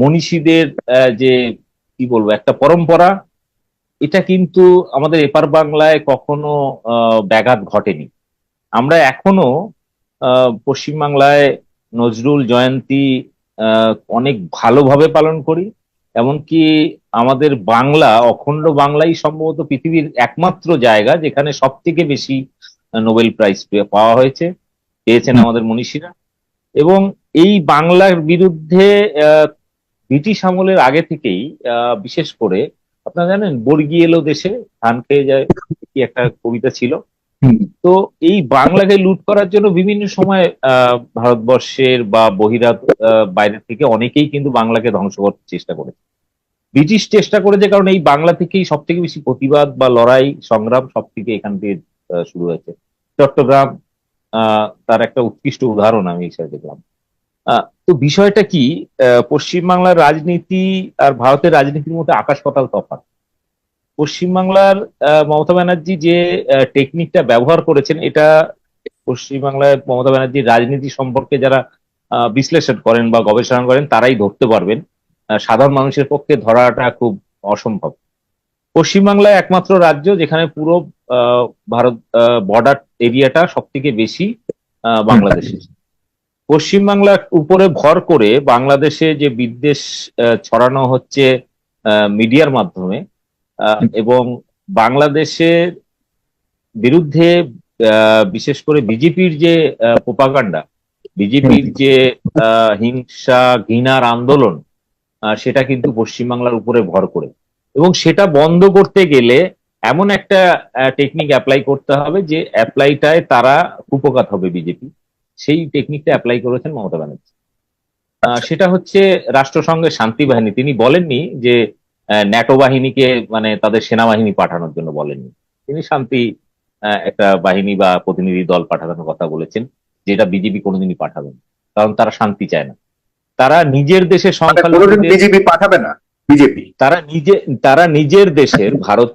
মনীষীদের যে কি বলব, একটা পরম্পরা, এটা কিন্তু আমাদের এপার বাংলায় কখনো ব্যাঘাত ঘটেনি। আমরা এখনও পশ্চিমবাংলায় নজরুল জয়ন্তী অনেক ভালোভাবে পালন করি, এমনকি আমাদের বাংলা, অখণ্ড বাংলাই সম্ভবত পৃথিবীর একমাত্র জায়গা যেখানে সব থেকে বেশি নোবেল প্রাইজ পাওয়া হয়েছে, পেয়েছেন আমাদের মনীষীরা। এবং এই বাংলার বিরুদ্ধে ব্রিটিশ আমলের আগে থেকেই বিশেষ করে আপনারা জানেন বর্গি এলো দেশে ধান খেয়ে যায় কি একটা কবিতা ছিল। তো এই বাংলাকে লুট করার জন্য বিভিন্ন সময় আহ, ভারতবর্ষের বা বহিরাত বাইরে থেকে অনেকেই কিন্তু বাংলাকে ধ্বংস করতে চেষ্টা করেছে। ব্রিটিশ চেষ্টা করেছে কারণ এই বাংলা থেকেই সব থেকে বেশি প্রতিবাদ বা লড়াই সংগ্রাম সব থেকে এখান থেকে শুরু হয়েছে। চট্টগ্রাম আহ, তার একটা উৎকৃষ্ট উদাহরণ আমি এই দেখলাম। তো বিষয়টা কি? পশ্চিমবাংলার রাজনীতি আর ভারতের রাজনীতির মধ্যে আকাশ পাতাল তফাৎ। পশ্চিমবাংলার মমতা ব্যানার্জি যে টেকনিকটা ব্যবহার করেছেন, এটা পশ্চিমবাংলায় মমতা ব্যানার্জির রাজনীতি সম্পর্কে যারা বিশ্লেষণ করেন বা গবেষণা করেন, তারাই ধরতে পারবেন। সাধারণ মানুষের পক্ষে ধরাটা খুব অসম্ভব। পশ্চিমবাংলায় একমাত্র রাজ্য যেখানে পুরো ভারত বর্ডার এরিয়াটা সব থেকে বেশি বাংলাদেশের। পশ্চিমবাংলার উপরে ভর করে বাংলাদেশে যে বিদ্বেষ ছড়ানো হচ্ছে মিডিয়ার মাধ্যমে এবং বাংলাদেশের বিরুদ্ধে বিশেষ করে বিজেপির যে প্রোপাগান্ডা, বিজেপির যে হিংসা, ঘৃণার আন্দোলন সেটা কিন্তু পশ্চিমবাংলার উপরে ভর করে। এবং সেটা বন্ধ করতে গেলে এমন একটা টেকনিক অ্যাপ্লাই করতে হবে যে অ্যাপ্লাইটায় তারা উপকাত হবে বিজেপি। সেই টেকনিকটা অ্যাপ্লাই করেছেন মমতা ব্যানার্জি। আহ, সেটা হচ্ছে রাষ্ট্রসংঘের শান্তি বাহিনী। তিনি বলেননি যে ন্যাটো বাহিনীকে মানে তাদের সেনাবাহিনী পাঠানোর জন্য বলেননি। তিনি শান্তি একটা বাহিনী বা প্রতিনিধি দল পাঠানোর কথা বলেছেন যেটা বিজেপি কোনোদিনই পাঠাবে না। কারণ তারা শান্তি চায় না। তারা নিজের দেশের মানে সংখ্যালঘুদের বিজেপি পাঠাবে না বিজেপি। তারা নিজে তারা নিজের দেশের ভারত